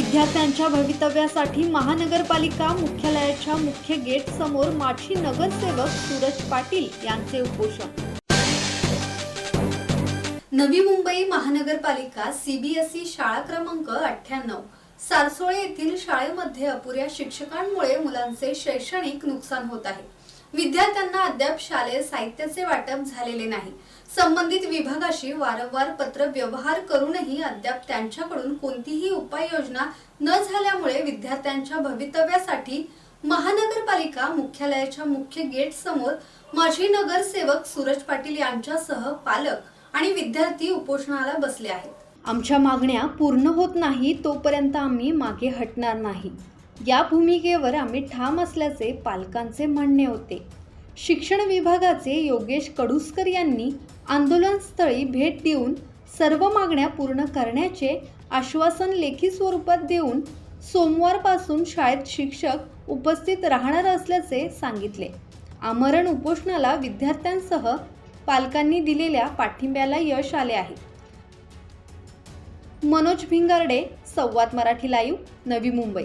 विद्यार्थ्यांच्या भवितव्यासाठी महानगरपालिका मुख्यालयाच्या मुख्य गेट समोर माजी नगरसेवक सूरज पाटील यांचे उपोषण. नवी मुंबई महानगरपालिका सीबीएसई शाळा क्रमांक अठ्ठ्याण्णव सारसोळे येथील शाळेमध्ये अपुऱ्या शिक्षकांमुळे मुलांचे शैक्षणिक नुकसान होत आहे. विद्यार्थ्यांना अद्याप शालेय साहित्याचे वाटप झालेले नाही. संबंधित विभागाशी वारंवार पत्र व्यवहार करूनही अद्याप त्यांच्याकडून कोणतीही उपाययोजना न झाल्यामुळे विद्यार्थ्यांच्या भवितव्यासाठी महानगरपालिका मुख्यालयाच्या मुख्य गेट समोर माजी नगरसेवक सूरज पाटील यांच्यासह पालक आणि विद्यार्थी उपोषणाला बसले आहेत. आमच्या मागण्या पूर्ण होत नाही तोपर्यंत आम्ही मागे हटणार नाही. या भूमिकेवर आम्ही ठाम असल्याचे पालकांचे म्हणणे होते. शिक्षण विभागाचे योगेश कडुसकर यांनी आंदोलनस्थळी भेट देऊन सर्व मागण्या पूर्ण करण्याचे आश्वासन लेखी स्वरूपात देऊन सोमवारपासून शाळेत शिक्षक उपस्थित राहणार असल्याचे सांगितले. आमरण उपोषणाला विद्यार्थ्यांसह पालकांनी दिलेल्या पाठिंब्याला यश आले आहे. मनोज भिंगारडे संवाद मराठी लाईव्ह नवी मुंबई.